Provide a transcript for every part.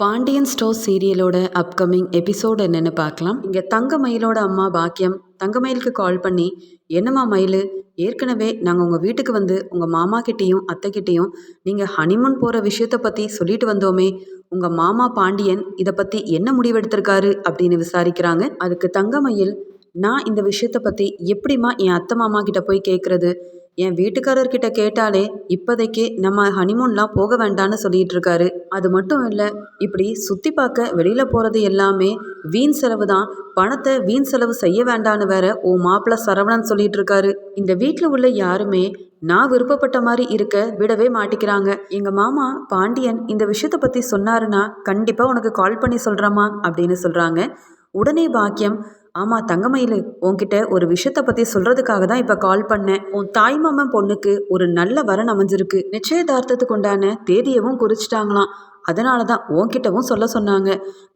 Pandian store சீரியலோட upcoming episode என்னென்னு பார்க்கலாம். இங்கே தங்க மயிலோட அம்மா பாக்கியம் தங்கமயிலுக்கு கால் பண்ணி என்னம்மா மயில் ஏற்கனவே நாங்கள் உங்கள் வீட்டுக்கு வந்து உங்கள் மாமா கிட்டேயும் அத்தைக்கிட்டேயும் நீங்கள் ஹனிமூன் போகிற விஷயத்த பற்றி சொல்லிட்டு வந்தோமே உங்கள் மாமா பாண்டியன் இதை பற்றி என்ன முடிவெடுத்திருக்காரு? அப்படின்னு விசாரிக்கிறாங்க. அதுக்கு தங்கமயில் நான் இந்த விஷயத்தை பற்றி எப்படிம்மா என் அத்தை மாமா கிட்ட போய் கேட்குறது என் வீட்டுக்காரர்கிட்ட கேட்டாலே இப்போதைக்கு நம்ம ஹனிமூன்லாம் போக வேண்டாம்னு சொல்லிட்டு இருக்காரு அது மட்டும் இல்லை இப்படி சுற்றி பார்க்க வெளியில் போகிறது எல்லாமே வீண் செலவு தான். பணத்தை வீண் செலவு செய்ய வேண்டான்னு வேற ஓ மாப்பிள்ள சரவணன் சொல்லிட்டு இருக்காரு இந்த வீட்டில் உள்ள யாருமே நான் விருப்பப்பட்ட மாதிரி இருக்க விடவே மாட்டிக்கிறாங்க. எங்கள் மாமா பாண்டியன் இந்த விஷயத்த பற்றி சொன்னாருன்னா கண்டிப்பாக உனக்கு கால் பண்ணி சொல்கிறேம்மா அப்படின்னு சொல்கிறாங்க உடனே பாக்கியம் ஆமாம் தங்கமயில் உன்கிட்ட ஒரு விஷயத்தை பற்றி சொல்கிறதுக்காக தான் இப்போ கால் பண்ணேன். உன் தாய்மாமன் பொண்ணுக்கு ஒரு நல்ல வரன் அமைஞ்சிருக்கு. நிச்சயதார்த்தத்துக்கு உண்டான தேதியவும் குறிச்சிட்டாங்களாம். அதனால தான் உன்கிட்டவும் சொல்ல சொன்னாங்க.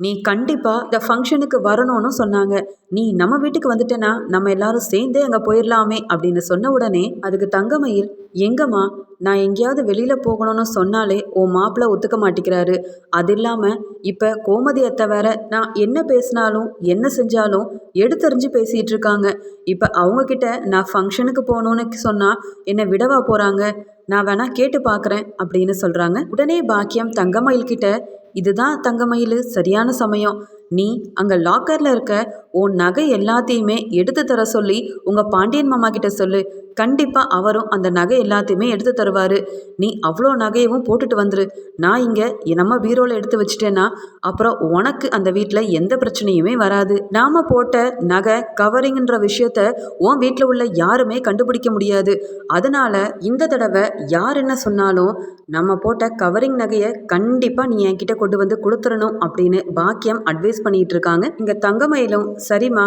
நீ கண்டிப்பாக இந்த ஃபங்க்ஷனுக்கு வரணும்னு சொன்னாங்க. நீ நம்ம வீட்டுக்கு வந்துட்டேன்னா நம்ம எல்லாரும் சேர்ந்தே அங்கே போயிடலாமே அப்படின்னு சொன்ன உடனே அதுக்கு தங்கமயில் எங்கம்மா நான் எங்கேயாவது வெளியில் போகணும்னு சொன்னாலே உன் மாப்பிள்ள ஒத்துக்க மாட்டேங்கிறாரு. அது இல்லாமல் இப்போ கோமதி அத்தை வேற நான் என்ன பேசினாலும் என்ன செஞ்சாலும் எடுத்தறிஞ்சு பேசிகிட்டு இருக்காங்க. இப்போ அவங்கக்கிட்ட நான் ஃபங்க்ஷனுக்கு போகணுன்னு சொன்னால் என்னை விடவா போகிறாங்க நான் வேணா கேட்டு பார்க்குறேன் அப்படின்னு சொல்கிறாங்க உடனே பாக்கியம் தங்கமயில் கிட்ட இதுதான் தங்கமயில் சரியான சமயம். நீ அங்கே லாக்கரில் இருக்க உன் நகை எல்லாத்தையுமே எடுத்து தர சொல்லி உங்கள் பாண்டியன் மாமா கிட்ட சொல்லு. கண்டிப்பாக அவரும் அந்த நகை எல்லாத்தையுமே எடுத்து தருவார். நீ அவ்வளோ நகையவும் போட்டுட்டு வந்துரு. நான் இங்கே நம்ம பீரோவில் எடுத்து வச்சிட்டேன்னா அப்புறம் உனக்கு அந்த வீட்டில் எந்த பிரச்சனையுமே வராது. நாம் போட்ட நகை கவரிங்ன்ற விஷயத்த உன் வீட்டில் உள்ள யாருமே கண்டுபிடிக்க முடியாது. அதனால் இந்த தடவை யார் என்ன சொன்னாலும் நம்ம போட்ட கவரிங் நகையை கண்டிப்பாக நீ என்கிட்ட கொண்டு வந்து கொடுத்துடணும் அப்படின்னு பாக்கியம் அட்வைஸ் பண்ணிகிட்டு இருக்காங்க. இங்கே தங்கமயிலும் சரிம்மா.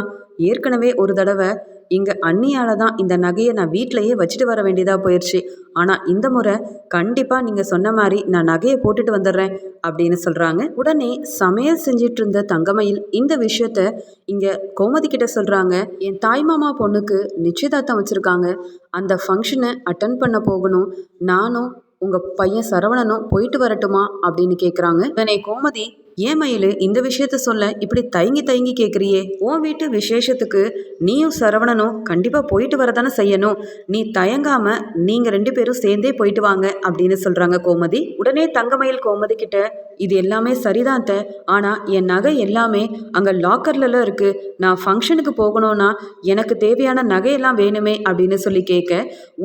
ஏற்கனவே ஒரு தடவை இங்கே அண்ணியால் தான் இந்த நகையை நான் வீட்டிலையே வச்சுட்டு வர வேண்டியதாக போயிடுச்சு ஆனால் இந்த முறை கண்டிப்பாக நீங்கள் சொன்ன மாதிரி நான் நகையை போட்டுட்டு வந்துடுறேன் அப்படின்னு சொல்கிறாங்க உடனே சமையல் செஞ்சிட்டு இருந்த தங்கமயில் இந்த விஷயத்த இங்கே கோமதி கிட்ட சொல்கிறாங்க என் தாய்மாமா பொண்ணுக்கு நிச்சயதார்த்தம் வச்சுருக்காங்க. அந்த ஃபங்க்ஷனை அட்டன் பண்ண போகணும். நானும் உங்கள் பையன் சரவணனும் போயிட்டு வரட்டுமா அப்படின்னு கேட்குறாங்க உடனே கோமதி ஏன் மயிலு இந்த விஷயத்த சொல்ல இப்படி தயங்கி தயங்கி கேட்குறியே உன் வீட்டு விசேஷத்துக்கு நீயும் சரவணனும் கண்டிப்பாக போயிட்டு வரதானே செய்யணும். நீ தயங்காம நீங்கள் ரெண்டு பேரும் சேர்ந்தே போயிட்டு வாங்க அப்படின்னு சொல்கிறாங்க கோமதி. உடனே தங்கமயில் கோமதி கிட்ட இது எல்லாமே சரிதான் த ஆனால் என் நகை எல்லாமே அங்கே லாக்கர்லலாம் இருக்குது நான் ஃபங்க்ஷனுக்கு போகணும்னா எனக்கு தேவையான நகையெல்லாம் வேணுமே அப்படின்னு சொல்லி கேட்க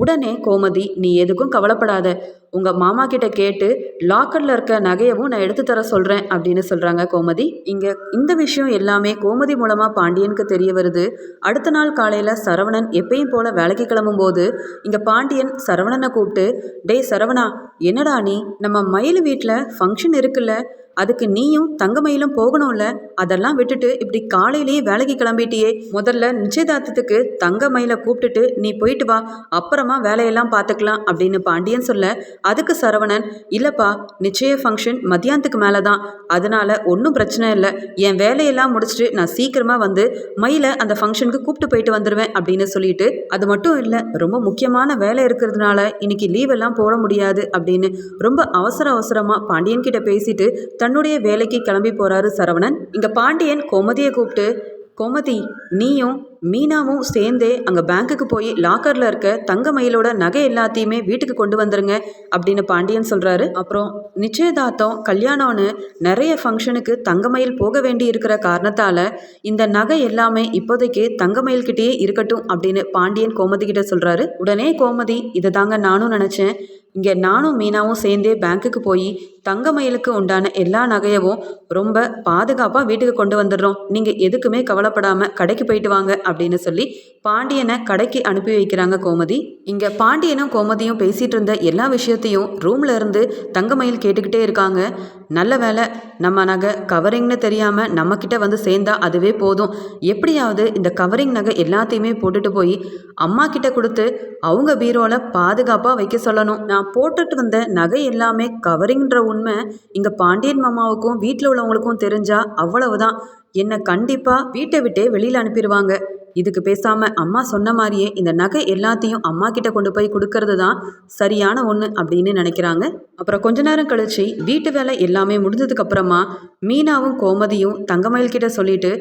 உடனே கோமதி நீ எதுக்கும் கவலைப்படாத. உங்கள் மாமா கிட்ட கேட்டு லாக்கரில் இருக்க நகையவும் நான் எடுத்து தர சொல்கிறேன் அப்படின்னு சொல்கிறாங்க கோமதி. இங்கே இந்த விஷயம் எல்லாமே கோமதி மூலமாக பாண்டியனுக்கு தெரிய வருது. அடுத்த நாள் காலையில் சரவணன் எப்பயும் போல் வேலைக்கு கிளம்பும்போது இங்கே பாண்டியன் சரவணனை கூப்பிட்டு டேய் சரவணா என்னடா நீ? நம்ம மயில் வீட்டில் ஃபங்க்ஷன் இருக்குல்ல. அதுக்கு நீயும் தங்கமயிலும் போகணும்ல? அதெல்லாம் விட்டுட்டு இப்படி காலையிலேயே வேலைக்கு கிளம்பிட்டியே. முதல்ல நிச்சயதார்த்தத்துக்கு தங்கமயில கூப்பிட்டுட்டு நீ போயிட்டு வா அப்புறமா வேலையெல்லாம் பார்த்துக்கலாம் அப்படின்னு பாண்டியன் சொல்ல அதுக்கு சரவணன் இல்லைப்பா நிச்சய ஃபங்க்ஷன் மத்தியானத்துக்கு மேலே தான் அதனால ஒன்றும் பிரச்சனை இல்லை. என் வேலையெல்லாம் முடிச்சுட்டு நான் சீக்கிரமாக வந்து மயில அந்த ஃபங்க்ஷனுக்கு கூப்பிட்டு போயிட்டு வந்துடுவேன் அப்படின்னு சொல்லிட்டு அது மட்டும் இல்லை ரொம்ப முக்கியமான வேலை இருக்கிறதுனால இன்னைக்கு லீவ் எல்லாம் போட முடியாது அப்படின்னு ரொம்ப அவசர அவசரமாக பாண்டியன் கிட்ட பேசிட்டு தன்னுடைய வேலைக்கு கிளம்பி போறாரு சரவணன். இங்க பாண்டியன் கோமதியை கூப்பிட்டு கோமதி நீயும் மீனாவும் சேர்ந்தே அங்கே பேங்க்குக்கு போய் லாக்கரில் இருக்க தங்க மயிலோட நகை எல்லாத்தையுமே வீட்டுக்கு கொண்டு வந்துருங்க அப்படின்னு பாண்டியன் சொல்கிறாரு அப்புறம் நிச்சயதார்த்தம் கல்யாணம்னு நிறைய ஃபங்க்ஷனுக்கு தங்கமயில் போக வேண்டி இருக்கிற காரணத்தால் இந்த நகை எல்லாமே இப்போதைக்கு தங்கமயில்கிட்டயே இருக்கட்டும் அப்படின்னு பாண்டியன் கோமதி கிட்ட சொல்கிறாரு உடனே கோமதி இதை தாங்க நானும் நினச்சேன். இங்கே நானும் மீனாவும் சேர்ந்தே பேங்க்குக்கு போய் தங்கமயிலுக்கு உண்டான எல்லா நகையவும் ரொம்ப பாதுகாப்பாக வீட்டுக்கு கொண்டு வந்துடுறோம். நீங்கள் எதுக்குமே கவலைப்படாமல் கடைக்கு போயிட்டு வாங்க அப்படின்னு சொல்லி பாண்டியனை கடைக்கு அனுப்பி வைக்கிறாங்க கோமதி. இங்கே பாண்டியனும் கோமதியும் பேசிகிட்டு இருந்த எல்லா விஷயத்தையும் ரூமில் இருந்து தங்கமயில் கேட்டுக்கிட்டே இருக்காங்க. நல்ல வேலை நம்ம நகை கவரிங்னு தெரியாமல் நம்மக்கிட்ட வந்து சேர்ந்தா அதுவே போதும். எப்படியாவது இந்த கவரிங் நகை எல்லாத்தையுமே போட்டுட்டு போய் அம்மா கிட்ட கொடுத்து அவங்க பீரோவில் பாதுகாப்பாக வைக்க சொல்லணும். நான் போட்டுட்டு வந்த நகை எல்லாமே கவரிங்ன்ற உண்மை இங்கே பாண்டியன் மாமாவுக்கும் வீட்டில் உள்ளவங்களுக்கும் தெரிஞ்சா அவ்வளவுதான். என்னை கண்டிப்பாக வீட்டை விட்டே வெளியில் அனுப்பிடுவாங்க. இதுக்கு பேசாம அம்மா சொன்ன மாதிரியே இந்த நகை எல்லாத்தையும் அம்மா கிட்ட கொண்டு போய் கொடுக்கறது தான் சரியான ஒன்று அப்படின்னு நினைக்கிறாங்க. அப்புறம் கொஞ்ச நேரம் கழிச்சு வீட்டு வேலை எல்லாமே முடிஞ்சதுக்கு அப்புறமா மீனாவும் கோமதியும் தங்கமயில் கிட்ட சொல்லிட்டு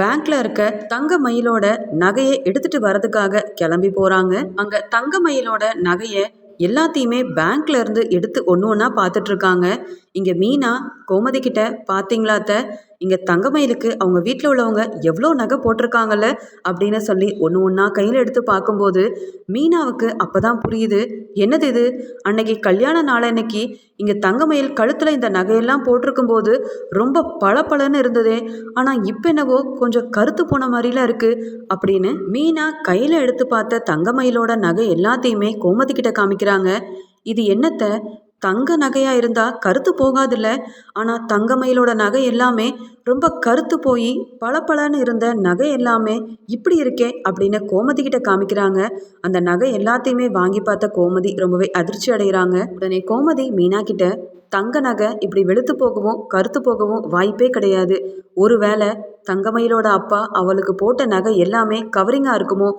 பேங்க்ல இருக்க தங்க மயிலோட நகையை எடுத்துட்டு வரதுக்காக கிளம்பி போறாங்க. அங்க தங்க மயிலோட நகையை எல்லாத்தையுமே பேங்க்ல இருந்து எடுத்து ஒன்று ஒன்றா பார்த்துட்டு இருக்காங்க. இங்கே மீனா கோமதி கிட்ட பார்த்தீங்களாத்த இங்கே தங்கமயிலுக்கு அவங்க வீட்டில் உள்ளவங்க எவ்வளோ நகை போட்டிருக்காங்கல்ல அப்படின்னு சொல்லி ஒன்று ஒன்றா கையில் எடுத்து பார்க்கும்போது மீனாவுக்கு அப்போ தான் புரியுது. என்னது இது? அன்னைக்கு கல்யாண நாளன்னைக்கு இங்கே தங்கமயில் கழுத்தில் இந்த நகையெல்லாம் போட்டிருக்கும்போது ரொம்ப பளபளன்னு இருந்ததே. ஆனால் இப்போ என்னவோ கொஞ்சம் கருத்து போன மாதிரிலாம் இருக்குது அப்படின்னு மீனா கையில் எடுத்து பார்த்த தங்கமயிலோட நகை எல்லாத்தையுமே கோமதிக்கிட்ட காமிக்கிறாங்க. இது என்னத்தை? தங்க நகையா இருந்தா கருத்து போகாதுல்ல. ஆனா தங்க மயிலோட நகை எல்லாமே ரொம்ப கருத்து போய் பளபளன்னு இருந்த நகை எல்லாமே இப்படி இருக்கே அப்படின்னு கோமதி கிட்ட காமிக்கிறாங்க. அந்த நகை எல்லாத்தையுமே வாங்கி பார்த்த கோமதி ரொம்பவே அதிர்ச்சி அடைகிறாங்க. உடனே கோமதி மீனா கிட்ட தங்க நகை இப்படி வெளுத்து போகவும் கருத்து போகவும் வாய்ப்பே கிடையாது. ஒருவேளை தங்கமயிலோட அப்பா அவளுக்கு போட்ட நகை எல்லாமே கவரிங்காக இருக்குமோ?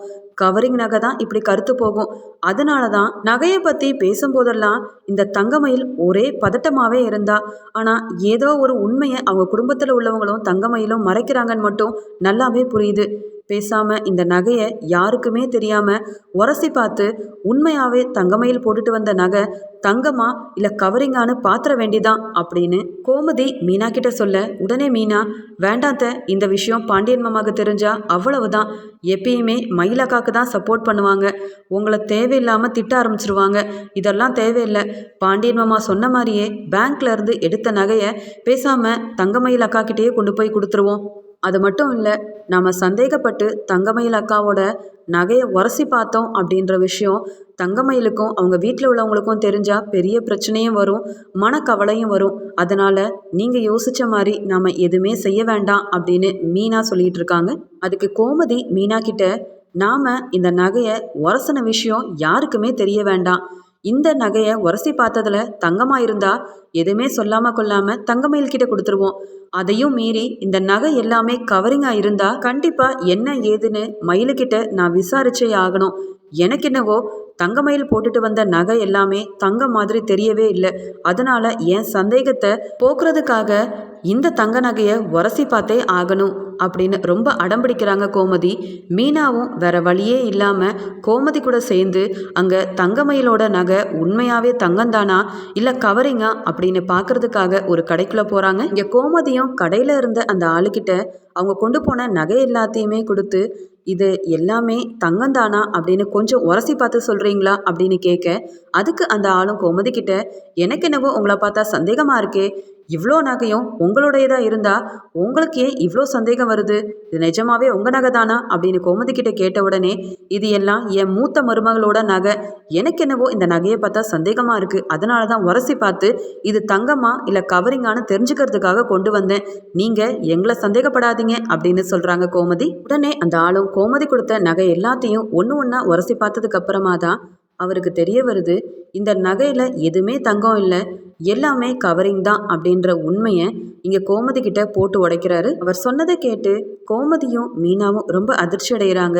கவரிங் நகை தான் இப்படி கருத்து போகும். அதனால தான் நகையை பற்றி பேசும்போதெல்லாம் இந்த தங்கமயில் ஒரே பதட்டமாகவே இருந்தா. ஆனால் ஏதோ ஒரு உண்மையை அவங்க குடும்பத்தில் உள்ளவங்களும் தங்கமயிலும் மறைக்கிறாங்கன்னு மட்டும் நல்லாவே புரியுது. பேசாமல் இந்த நகையை யாருக்குமே தெரியாமல் உரசி பார்த்து உண்மையாகவே தங்கமயில் போட்டுட்டு வந்த நகை தங்கமா இல்லை கவரிங்கான்னு பாத்திர வேண்டிதான் அப்படின்னு கோமதி மீனா கிட்ட சொல்ல உடனே மீனா வேண்டாத்த இந்த விஷயம் பாண்டியன் மாமாவுக்கு தெரிஞ்சா அவ்வளவுதான். எப்பயுமே மயிலக்காக்கு தான் சப்போர்ட் பண்ணுவாங்க. உங்களை தேவையில்லாமல் திட்ட ஆரம்பிச்சிருவாங்க. இதெல்லாம் தேவையில்லை. பாண்டியன் மாமா சொன்ன மாதிரியே பேங்க்ல இருந்து எடுத்த நகையை பேசாமல் தங்கமயில் அக்கா கிட்டேயே கொண்டு போய் கொடுத்துருவோம். அது மட்டும் இல்லை நாம் சந்தேகப்பட்டு தங்கமயில் அக்காவோட நகையை உரசி பார்த்தோம் அப்படின்ற விஷயம் தங்கமயிலுக்கும் அவங்க வீட்டில் உள்ளவங்களுக்கும் தெரிஞ்சால் பெரிய பிரச்சனையும் வரும் மனக்கவலையும் வரும். அதனால் நீங்கள் யோசித்த மாதிரி நாம் எதுவுமே செய்ய வேண்டாம் அப்படின்னு மீனா சொல்லிட்டு இருக்காங்க. அதுக்கு கோமதி மீனா கிட்ட நாம் இந்த நகையை உரசின விஷயம் யாருக்குமே தெரிய வேண்டாம். இந்த நகையை உரசி பார்த்ததுல தங்கமாக இருந்தா எதுவுமே சொல்லாம கொள்ளாம தங்கமயில் கிட்ட கொடுத்துருவோம். அதையும் மீறி இந்த நகை எல்லாமே கவரிங்கா இருந்தா கண்டிப்பா என்ன ஏதுன்னு மயிலுக்கிட்ட நான் விசாரிச்சே ஆகணும். எனக்கு என்னவோ தங்கமயில் போட்டுட்டு வந்த நகை எல்லாமே தங்க மாதிரி தெரியவே இல்லை. அதனால என் சந்தேகத்தை போக்குறதுக்காக இந்த தங்க நகையை உரசி பார்த்தே ஆகணும் அப்படின்னு ரொம்ப அடம்பிடிக்கிறாங்க கோமதி. மீனாவும் வேற வழியே இல்லாமல் கோமதி கூட சேர்ந்து அங்கே தங்கமயிலோட நகை உண்மையாகவே தங்கந்தானா இல்லை கவரிங்கா? அப்படின்னு பார்க்கறதுக்காக ஒரு கடைக்குள்ளே போகிறாங்க இங்கே கோமதியும் கடையில் இருந்த அந்த ஆளுக்கிட்ட அவங்க கொண்டு போன நகை எல்லாத்தையுமே கொடுத்து இது எல்லாமே தங்கந்தானா அப்படின்னு கொஞ்சம் உரசி பார்த்து சொல்கிறீங்களா அப்படின்னு கேட்க அதுக்கு அந்த ஆளும் கோமதி கிட்ட எனக்கு என்னவோ உங்களை பார்த்தா சந்தேகமாக இருக்கே. இவ்வளோ நகையும் உங்களுடையதாக இருந்தால் உங்களுக்கு ஏன் இவ்வளோ சந்தேகம் வருது. இது நிஜமாவே உங்கள் நகை தானா அப்படின்னு கோமதி கிட்ட கேட்ட உடனே இது எல்லாம் என் மூத்த மருமகளோட நகை. எனக்கு என்னவோ இந்த நகையை பார்த்தா சந்தேகமாக இருக்குது அதனால தான் உரசி பார்த்து இது தங்கமா இல்லை கவரிங்கான்னு தெரிஞ்சுக்கிறதுக்காக கொண்டு வந்தேன். நீங்கள் எங்களை சந்தேகப்படாதீங்க அப்படின்னு சொல்கிறாங்க கோமதி. உடனே அந்த ஆளும் கோமதி கொடுத்த நகை எல்லாத்தையும் ஒன்று ஒன்றா உரசி பார்த்ததுக்கு அப்புறமா தான் அவருக்கு தெரிய வருது இந்த நகையில் எதுவுமே தங்கம் இல்லை எல்லாமே கவரிங் தான் அப்படின்ற உண்மையை இங்கே கோமதி கிட்ட போட்டு உடைக்கிறாரு. அவர் சொன்னதை கேட்டு கோமதியும் மீனாவும் ரொம்ப அதிர்ச்சி அடைகிறாங்க.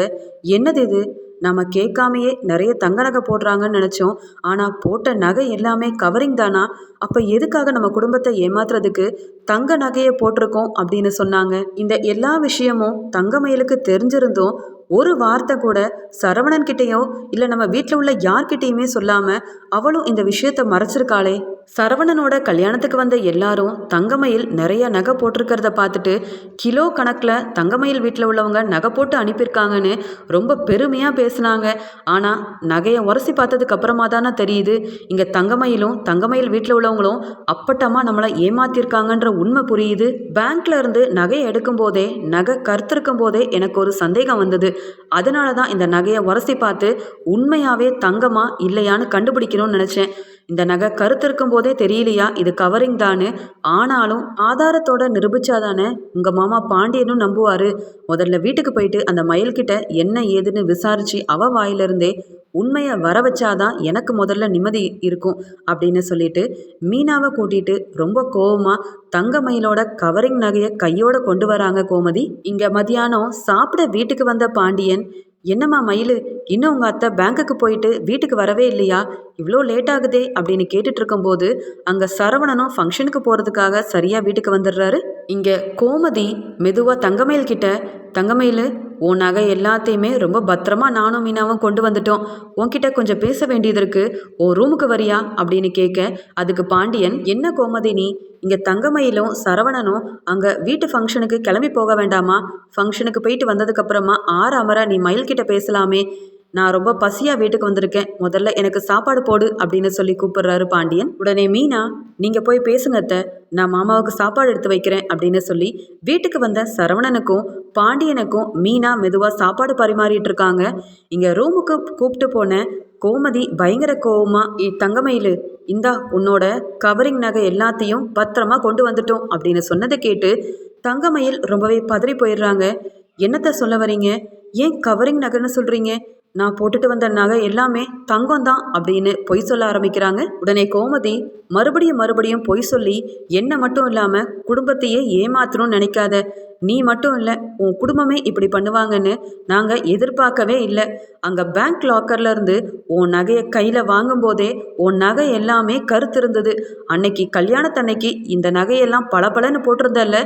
என்னது இது? நம்ம கேட்காமையே நிறைய தங்க நகை போடுறாங்கன்னு நினச்சோம். ஆனால் போட்ட நகை எல்லாமே கவரிங் தானா? அப்போ எதுக்காக நம்ம குடும்பத்தை ஏமாத்துறதுக்கு தங்க நகையை போட்டிருக்கோம் அப்படின்னு சொன்னாங்க. இந்த எல்லா விஷயமும் தங்கமயிலுக்கு தெரிஞ்சிருந்தும் ஒரு வார்த்தை கூட சரவணன் கிட்டேயோ இல்லை நம்ம வீட்டில் உள்ள யார்கிட்டேயுமே சொல்லாமல் அவளும் இந்த விஷயத்த மறைச்சிருக்காளே? சரவணனோட கல்யாணத்துக்கு வந்த எல்லாரும் தங்கமயில் நிறைய நகை போட்டிருக்கிறத பார்த்துட்டு கிலோ கணக்கில் தங்கமயில் வீட்டில் உள்ளவங்க நகை போட்டு அனுப்பியிருக்காங்கன்னு ரொம்ப பெருமையாக பேசுனாங்க. ஆனால் நகையை உரசி பார்த்ததுக்கு அப்புறமா தானே தெரியுது. இங்கே தங்கமயிலும் தங்கமயில் வீட்டில் உள்ளவங்களும் அப்பட்டமாக நம்மளை ஏமாத்திருக்காங்கன்ற உண்மை புரியுது. பேங்க்ல இருந்து நகையை எடுக்கும் போதே நகை கருத்திருக்கும் போதே எனக்கு ஒரு சந்தேகம் வந்தது. அதனால தான் இந்த நகையை உரசி பார்த்து உண்மையாகவே தங்கமா இல்லையான்னு கண்டுபிடிக்கணும்னு நினச்சேன். இந்த நகை கருத்திருக்கும் போதே தெரியலையா? இது கவரிங் தானு? ஆனாலும் ஆதாரத்தோட நிரூபிச்சாதானே? உங்கள் மாமா பாண்டியனும் நம்புவார். முதல்ல வீட்டுக்கு போயிட்டு அந்த மயில்கிட்ட என்ன ஏதுன்னு விசாரித்து அவ வாயிலிருந்தே உண்மையை வர வச்சாதான் எனக்கு முதல்ல நிம்மதி இருக்கும் அப்படின்னு சொல்லிட்டு மீனாவை கூட்டிட்டு ரொம்ப கோவமாக தங்க மயிலோட கவரிங் நகையை கையோட கொண்டு வராங்க கோமதி. இங்க மதியானம் சாப்பிட வீட்டுக்கு வந்த பாண்டியன் என்னம்மா மயிலு? இன்னும் உங்கள் அத்தை பேங்க்குக்கு போயிட்டு வீட்டுக்கு வரவே இல்லையா? இவ்வளோ லேட் ஆகுதே அப்படின்னு கேட்டுட்டு இருக்கும்போது அங்கே சரவணனும் ஃபங்க்ஷனுக்கு போகிறதுக்காக சரியாக வீட்டுக்கு வந்துடுறாரு. இங்கே கோமதி மெதுவாக தங்கமயில் கிட்ட தங்கமயில் உன் நகை எல்லாத்தையுமே ரொம்ப பத்திரமா நானும் மீனாவும் கொண்டு வந்துட்டோம். உன்கிட்ட கொஞ்சம் பேச வேண்டியது இருக்கு. உன் ரூமுக்கு வரியா? அப்படின்னு கேட்க அதுக்கு பாண்டியன் என்ன கோமதி நீ? இங்கே தங்கமயிலும் சரவணனும் அங்கே வீட்டு ஃபங்க்ஷனுக்கு கிளம்பி போக வேண்டாமா? ஃபங்க்ஷனுக்கு போயிட்டு வந்ததுக்கப்புறமா ஆறு அமரா நீ மயில்கிட்ட பேசலாமே. நான் ரொம்ப பசியாக வீட்டுக்கு வந்திருக்கேன். முதல்ல எனக்கு சாப்பாடு போடு அப்படின்னு சொல்லி கூப்பிடுறாரு பாண்டியன். உடனே மீனா நீங்கள் போய் பேசுங்க அத்தை. நான் மாமாவுக்கு சாப்பாடு எடுத்து வைக்கிறேன் அப்படின்னு சொல்லி வீட்டுக்கு வந்த சரவணனுக்கும் பாண்டியனுக்கும் மீனா மெதுவாக சாப்பாடு பரிமாறிட்டு இருக்காங்க. இங்கே ரூமுக்கு கூப்பிட்டு போன கோமதி பயங்கர கோவமா தங்கமயிலு இந்தா உன்னோட கவரிங் நகை எல்லாத்தையும் பத்திரமா கொண்டு வந்துட்டோம் அப்படின்னு சொன்னதை கேட்டு தங்கமயில் ரொம்பவே பதறி போயிடுறாங்க. என்னத்தை சொல்ல வரீங்க? ஏன் கவரிங் நகைன்னு சொல்கிறீங்க நான் போட்டுட்டு வந்த நகை எல்லாமே தங்கம் தான் அப்படின்னு பொய் சொல்ல ஆரம்பிக்கிறாங்க. உடனே கோமதி மறுபடியும் மறுபடியும் பொய் சொல்லி என்ன மட்டும் இல்லாமல் குடும்பத்தையே ஏமாத்தணும்னு நினைக்காத. நீ மட்டும் இல்லை உன் குடும்பமே இப்படி பண்ணுவாங்கன்னு நாங்கள் எதிர்பார்க்கவே இல்லை. அங்கே பேங்க் லாக்கர்ல இருந்து உன் நகையை கையில் வாங்கும்போதே உன் நகை எல்லாமே கருத்து இருந்தது. அன்னைக்கு கல்யாணத்தன்னைக்கு இந்த நகையெல்லாம் பளபளன்னு போட்டிருந்தல்ல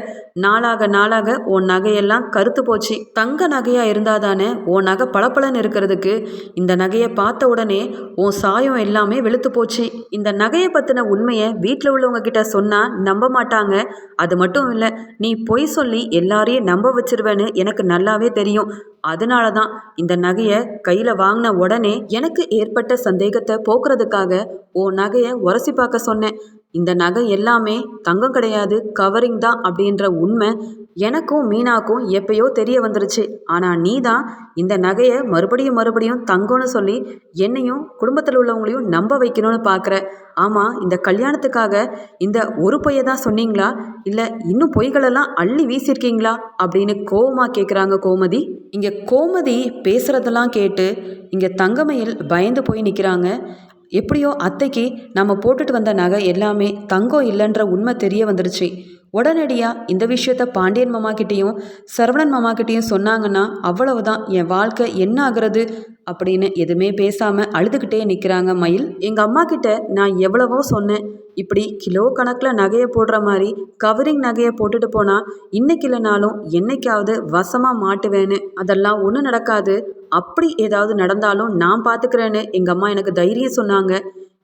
நாளாக நாளாக உன் நகையெல்லாம் கருத்து போச்சு. தங்க நகையாக இருந்தால் தானே உன் நகை பளபளன்னு இருக்கிறதுக்கு? இந்த நகையை பார்த்த உடனே உன் சாயம் எல்லாமே வெளுத்து போச்சு. இந்த நகையை பற்றின உண்மையை வீட்டில் உள்ளவங்க கிட்ட சொன்னால் நம்ப மாட்டாங்க. அது மட்டும் இல்லை நீ பொய் சொல்லி எல்லாரையும் நம்ப வச்சிருவேன்னு எனக்கு நல்லாவே தெரியும். அதனால தான் இந்த நகையை கையில் வாங்கின உடனே எனக்கு ஏற்பட்ட சந்தேகத்தை போக்குறதுக்காக ஓ நகையை உரசி பார்க்க சொன்னேன். இந்த நகை எல்லாமே தங்கம் கிடையாது கவரிங் தான் அப்படின்ற உண்மை எனக்கும் மீனாக்கும் எப்பயோ தெரிய வந்துருச்சு. ஆனால் நீ தான் இந்த நகையை மறுபடியும் மறுபடியும் தங்கம்னு சொல்லி என்னையும் குடும்பத்தில் உள்ளவங்களையும் நம்ப வைக்கணும்னு பார்க்குற ஆமாம் இந்த கல்யாணத்துக்காக இந்த ஒரு பொய்யை தான் சொன்னீங்களா? இல்லை இன்னும் பொய்களெல்லாம் அள்ளி வீசியிருக்கீங்களா அப்படின்னு கோவமாக கேட்குறாங்க கோமதி. இங்கே கோமதி பேசுகிறதெல்லாம் கேட்டு இங்கே தங்கமையில் பயந்து போய் நிற்கிறாங்க எப்படியோ அத்தைக்கு நம்ம போட்டுட்டு வந்த நகை எல்லாமே தங்கம் இல்லைன்ற உண்மை தெரிய வந்துடுச்சு உடனடியாக இந்த விஷயத்த பாண்டியன் மாமா கிட்டேயும் சரவணன் மாமா கிட்டேயும் சொன்னாங்கன்னா அவ்வளவுதான் என் வாழ்க்கை என்ன ஆகுறது? அப்படின்னு எதுவுமே பேசாமல் அழுதுகிட்டே நிற்கிறாங்க மயில். எங்கள் அம்மா கிட்ட நான் எவ்வளவோ சொன்னேன். இப்படி கிலோ கணக்கில் நகையை போடுற மாதிரி கவரிங் நகையை போட்டுட்டு போனால் இன்னைக்கு இல்லைனாலும் என்னைக்காவது வசமாக மாட்டுவேன்னு அதெல்லாம் ஒன்றும் நடக்காது. அப்படி ஏதாவது நடந்தாலும் நான் பார்த்துக்கிறேன்னு எங்கள் அம்மா எனக்கு தைரியம் சொன்னாங்க.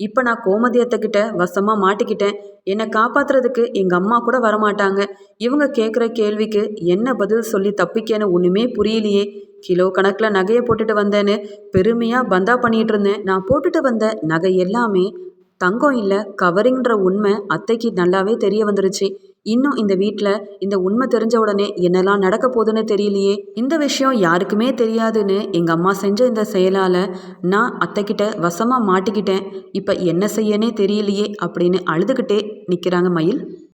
இப்போ நான் கோமதியத்தைக்கிட்ட வசமாக மாட்டிக்கிட்டேன். என்னை காப்பாற்றுறதுக்கு எங்கள் அம்மா கூட வரமாட்டாங்க. இவங்க கேட்குற கேள்விக்கு என்ன பதில் சொல்லி தப்பிக்கேன்னு ஒன்றுமே புரியலையே. கிலோ கணக்கில் நகையை போட்டுட்டு வந்தேன்னு பெருமையாக பந்தா பண்ணிகிட்டு இருந்தேன். நான் போட்டுட்டு வந்த நகை எல்லாமே தங்கம் இல்லை கவரிங்கிற உண்மை அத்தைக்கு நல்லாவே தெரிய வந்துருச்சு. இன்னும் இந்த வீட்டில் இந்த உண்மை தெரிஞ்ச உடனே என்னெல்லாம் நடக்க போகுதுன்னு தெரியலையே. இந்த விஷயம் யாருக்குமே தெரியாதுன்னு எங்கள் அம்மா செஞ்ச இந்த செயலால் நான் அத்தைக்கிட்ட வசமாக மாட்டிக்கிட்டேன். இப்போ என்ன செய்யனே தெரியலையே அப்படின்னு அழுதுகிட்டே நிற்கிறாங்க மயில்.